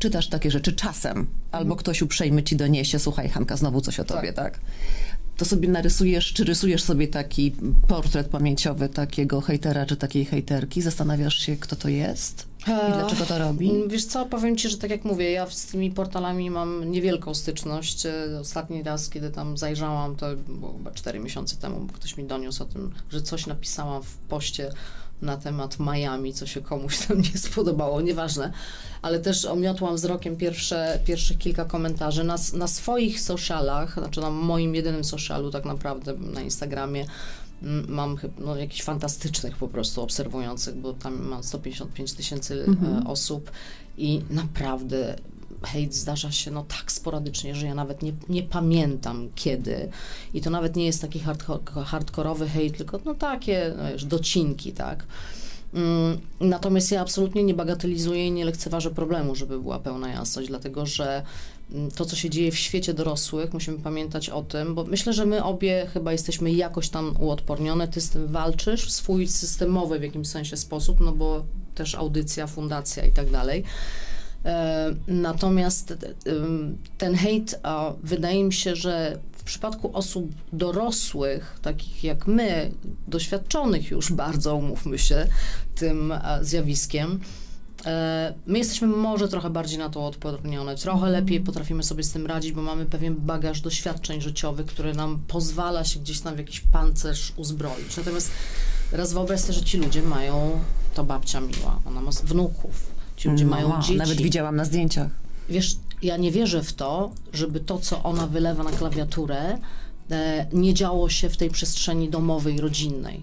czytasz takie rzeczy czasem, albo ktoś uprzejmy ci doniesie, słuchaj Hanka, znowu coś o tobie, tak? To sobie narysujesz, czy rysujesz sobie taki portret pamięciowy takiego hejtera, czy takiej hejterki? Zastanawiasz się, kto to jest i dlaczego to robi? Wiesz co, powiem ci, że tak jak mówię, ja z tymi portalami mam niewielką styczność. Ostatni raz, kiedy tam zajrzałam, to było chyba 4 miesiące temu, bo ktoś mi doniósł o tym, że coś napisałam w poście na temat Miami, co się komuś tam nie spodobało, nieważne. Ale też omiotłam wzrokiem pierwsze, pierwszych kilka komentarzy. Na, na swoich socialach, znaczy na moim jedynym socialu tak naprawdę, na Instagramie, mam no, jakichś fantastycznych po prostu obserwujących, bo tam mam 155 tysięcy e, osób i naprawdę hejt zdarza się no tak sporadycznie, że ja nawet nie, nie pamiętam kiedy. I to nawet nie jest taki hardko- hardkorowy hejt, tylko no takie no, wiesz, docinki, tak. Mm, Natomiast ja absolutnie nie bagatelizuję i nie lekceważę problemu, żeby była pełna jasność, dlatego że mm, to, co się dzieje w świecie dorosłych, musimy pamiętać o tym, bo myślę, że my obie chyba jesteśmy jakoś tam uodpornione. Ty z tym walczysz w swój systemowy w jakimś sensie sposób, no bo też audycja, fundacja i tak dalej. E, Natomiast e, ten hejt, wydaje mi się, że przypadku osób dorosłych, takich jak my, doświadczonych już bardzo, umówmy się, tym e, zjawiskiem, e, my jesteśmy może trochę bardziej na to odpornione, trochę lepiej potrafimy sobie z tym radzić, bo mamy pewien bagaż doświadczeń życiowych, który nam pozwala się gdzieś tam w jakiś pancerz uzbroić. Natomiast teraz wyobraź sobie, że ci ludzie mają, to babcia miła, ona ma wnuków, ci ludzie mają No, dzieci. Nawet widziałam na zdjęciach. Wiesz, ja nie wierzę w to, żeby to, co ona wylewa na klawiaturę, e, nie działo się w tej przestrzeni domowej, rodzinnej.